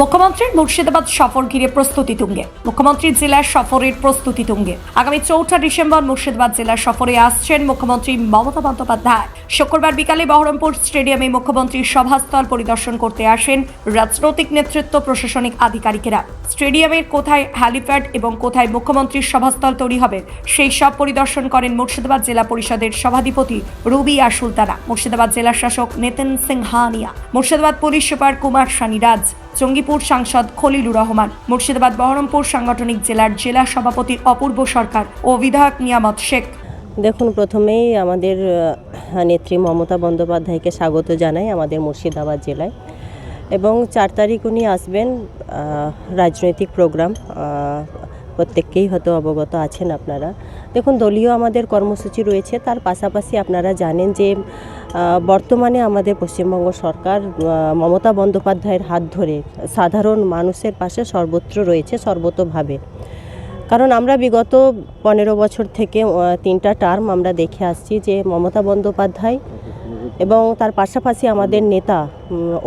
মুখ্যমন্ত্রীর মুর্শিদাবাদ সফর ঘিরে প্রস্তুতি তুঙ্গে। মুখ্যমন্ত্রীর জেলার সফরের প্রস্তুতি তুঙ্গে। আগামী চৌঠা ডিসেম্বর মুর্শিদাবাদ জেলার সফরে আসছেন মুখ্যমন্ত্রী মমতা বন্দ্যোপাধ্যায়। শুক্রবার বিকালে বহরমপুর স্টেডিয়ামে মুখ্যমন্ত্রীর সভাস্থল পরিদর্শন করতে আসেন রাজনৈতিক নেতৃত্ব প্রশাসনিক আধিকারিকেরা। স্টেডিয়ামের কোথায় হ্যালিপ্যাড এবং কোথায় মুখ্যমন্ত্রীর সভাস্থল তৈরি হবে, সেই সব পরিদর্শন করেন মুর্শিদাবাদ জেলা পরিষদের সভাধিপতি রুবিয়া সুলতানা, মুর্শিদাবাদ জেলা শাসক নিতিন সিংহানিয়া, মুর্শিদাবাদ পুলিশ সুপার কুমার সানিরাজ জঙ্গিপুর সাংসদ খলিলুর রহমান, মুর্শিদাবাদ বহরমপুর সাংগঠনিক জেলার জেলা সভাপতি অপূর্ব সরকার ও বিধায়ক নিয়ামত শেখ। দেখুন, প্রথমেই আমাদের নেত্রী মমতা বন্দ্যোপাধ্যায়কে স্বাগত জানাই আমাদের মুর্শিদাবাদ জেলায়। এবং চার তারিখ উনি আসবেন রাজনৈতিক প্রোগ্রাম প্রত্যেককেই হয়তো অবগত আছেন আপনারা। দেখুন, দলীয় আমাদের কর্মসূচি রয়েছে। তার পাশাপাশি আপনারা জানেন যে বর্তমানে আমাদের পশ্চিমবঙ্গ সরকার মমতা বন্দ্যোপাধ্যায়ের হাত ধরে সাধারণ মানুষের পাশে সর্বত্র রয়েছে, সর্বতোভাবে। কারণ আমরা বিগত পনেরো বছর থেকে তিনটা টার্ম আমরা দেখে আসছি যে, মমতা বন্দ্যোপাধ্যায় এবং তার পাশাপাশি আমাদের নেতা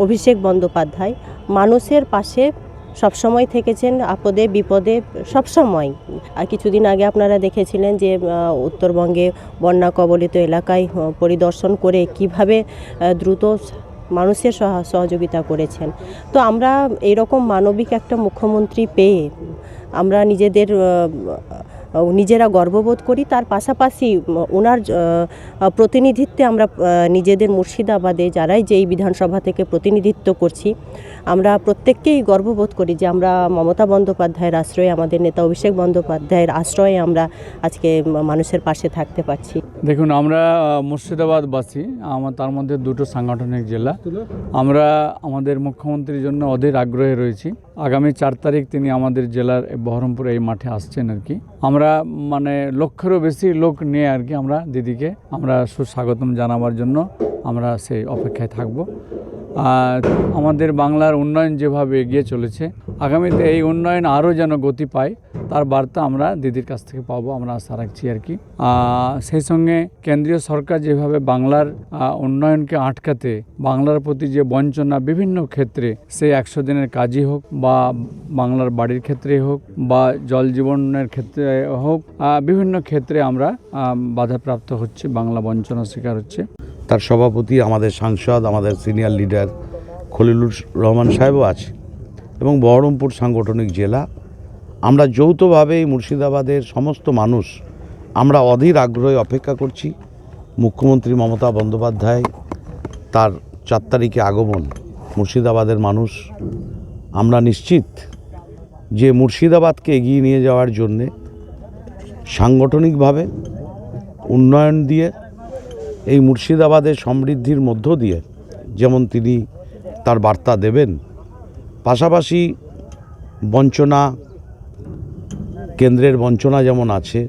অভিষেক বন্দ্যোপাধ্যায় মানুষের পাশে সবসময় থেকেছেন, আপদে, বিপদে, সবসময়। আর কিছুদিন আগে আপনারা দেখেছিলেন যে উত্তরবঙ্গে বন্যা কবলিত এলাকায় পরিদর্শন করে কীভাবে দ্রুত মানুষের সহ- সহযোগিতা করেছেন। তো আমরা এইরকম মানবিক একটা মুখ্যমন্ত্রী পেয়ে আমরা নিজেদের নিজেরা গর্ববোধ করি। তার পাশাপাশি ওনার প্রতিনিধিত্বে আমরা নিজেদের মুর্শিদাবাদে যারাই যেই বিধানসভা থেকে প্রতিনিধিত্ব করছি, আমরা প্রত্যেককেই গর্ববোধ করি যে আমরা মমতা বন্দ্যোপাধ্যায়ের আশ্রয়ে, আমাদের নেতা অভিষেক বন্দ্যোপাধ্যায়ের আশ্রয়ে আমরা আজকে মানুষের পাশে থাকতে পারছি। দেখুন, আমরা মুর্শিদাবাদবাসী, আমার, তার মধ্যে দুটো সাংগঠনিক জেলা। আমরা আমাদের মুখ্যমন্ত্রীর জন্য অধীর আগ্রহে রয়েছি। আগামী চার তারিখ তিনি আমাদের জেলার বহরমপুর এই মাঠে আসছেন আর কি। আমরা মানে লক্ষেরও বেশি লোক নিয়ে আর কি আমরা দিদিকে, আমরা সুস্বাগতম জানাবার জন্য আমরা সেই অপেক্ষায় থাকব। আর আমাদের বাংলার উন্নয়ন যেভাবে এগিয়ে চলেছে, আগামীতে এই উন্নয়ন আরও যেন গতি পায় তার বার্তা আমরা দিদির কাছ থেকে পাবো, আমরা আশা রাখছি আর কি। সেই সঙ্গে কেন্দ্রীয় সরকার যেভাবে বাংলার উন্নয়নকে আটকাতে, বাংলার প্রতি যে বঞ্চনা বিভিন্ন ক্ষেত্রে, সে একশো দিনের কাজই হোক বা বাংলার বাড়ির ক্ষেত্রে হোক বা জল জীবনের ক্ষেত্রে হোক বিভিন্ন ক্ষেত্রে আমরা বাধাপ্রাপ্ত হচ্ছে, বাংলা বঞ্চনা শিকার হচ্ছে। তার সভাপতি আমাদের সাংসদ, আমাদের সিনিয়র লিডার খলিলুর রহমান সাহেবও আছে এবং বহরমপুর সাংগঠনিক জেলা আমরা যৌথভাবে মুর্শিদাবাদের সমস্ত মানুষ আমরা অধীর আগ্রহে অপেক্ষা করছি। মুখ্যমন্ত্রী মমতা বন্দ্যোপাধ্যায় তার চার তারিখে আগমন, মুর্শিদাবাদের মানুষ। আমরা নিশ্চিত যে মুর্শিদাবাদকে এগিয়ে নিয়ে যাওয়ার জন্যে সাংগঠনিকভাবে উন্নয়ন দিয়ে, এই মুর্শিদাবাদের সমৃদ্ধির মধ্য দিয়ে যেমন তিনি তার বার্তা দেবেন, পাশাপাশি বঞ্চনা কেন্দ্রের বঞ্চনা যেমন আছে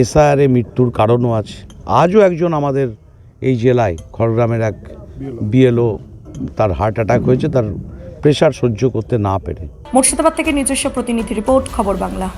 এসআরএ মৃত্যুর কারণও আছে। আজও একজন আমাদের এই জেলায় খড়গ্রামের এক বিএলও তার হার্ট অ্যাটাক হয়েছে তার প্রেশার সহ্য করতে না পেরে। মুর্শিদাবাদ থেকে নিজস্ব প্রতিনিধি রিপোর্ট খবর বাংলা।